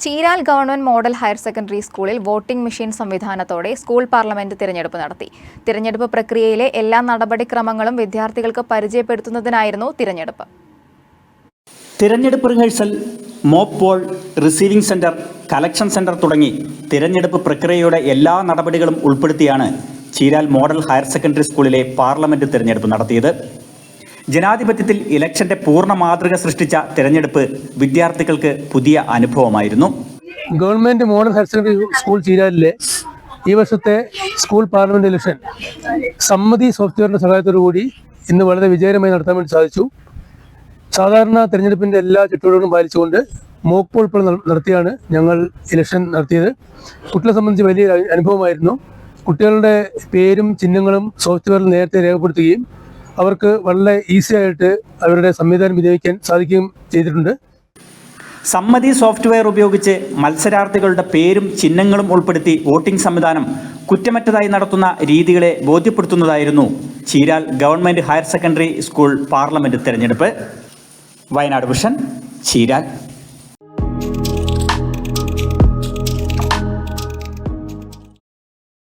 Cheeral government model higher secondary സ്കൂളിൽ voting machine സംവിധാനത്തോടെ school parliament തിരഞ്ഞെടുപ്പ് നടത്തി. തിരഞ്ഞെടുപ്പ് പ്രക്രിയയിലെ എല്ലാ നടപടിക്രമങ്ങളും വിദ്യാർത്ഥികൾക്ക് പരിചയപ്പെടുത്തുന്നതിനായിരുന്നു തിരഞ്ഞെടുപ്പ്. തിരഞ്ഞെടുപ്പ് rehearsal mock poll receiving centre collection centre തുടങ്ങി തിരഞ്ഞെടുപ്പ് പ്രക്രിയയുടെ എല്ലാ നടപടികളും ഉൾപ്പെടുത്തിയാണ് ചീരാൽ മോഡൽ ഹയർ സെക്കൻഡറി സ്കൂളിലെ പാർലമെന്റ് തിരഞ്ഞെടുപ്പ് നടത്തിയത്. ജനാധിപത്യത്തിൽ ഇലക്ഷന്റെ പൂർണ മാതൃക സൃഷ്ടിച്ച തെരഞ്ഞെടുപ്പ് വിദ്യാർത്ഥികൾക്ക് പുതിയ അനുഭവമായിരുന്നു. Government model higher secondary school ചീരാലിലെ ഈ വർഷത്തെ സ്കൂൾ പാർലമെന്റ് ഇലക്ഷൻ സമ്മതി സോഫ്റ്റ്വെയറിന്റെ സഹായത്തോടു കൂടി ഇന്ന് വളരെ വിജയകരമായി നടത്താൻ വേണ്ടി സാധിച്ചു. സാധാരണ തെരഞ്ഞെടുപ്പിന്റെ എല്ലാ ചുറ്റുപാടുകളും പാലിച്ചുകൊണ്ട് മോക്ക് പോൾ നട- നടത്തിയാണ് ഞങ്ങൾ ഇലക്ഷൻ നടത്തിയത്. കുട്ടികളെ സംബന്ധിച്ച് വലിയ അനുഭവമായിരുന്നു. കുട്ടികളുടെ പേരും ചിഹ്നങ്ങളും സോഫ്റ്റ്വെയറിൽ നേരത്തെ രേഖപ്പെടുത്തുകയും അവർക്ക് വളരെ ഈസി ആയിട്ട് അവരുടെ സംവിധാനം വിനിയോഗിക്കാൻ സാധിക്കുകയും ചെയ്തിട്ടുണ്ട്. സമ്മതി സോഫ്റ്റ്വെയർ ഉപയോഗിച്ച് മത്സരാർത്ഥികളുടെ പേരും ചിഹ്നങ്ങളും ഉൾപ്പെടുത്തി വോട്ടിംഗ് സംവിധാനം കുറ്റമറ്റതായി നടത്തുന്ന രീതികളെ ബോധ്യപ്പെടുത്തുന്നതായിരുന്നു Cheeral government higher secondary school parliament തെരഞ്ഞെടുപ്പ്. വയനാട് വിഷൻ ചീരാൽ.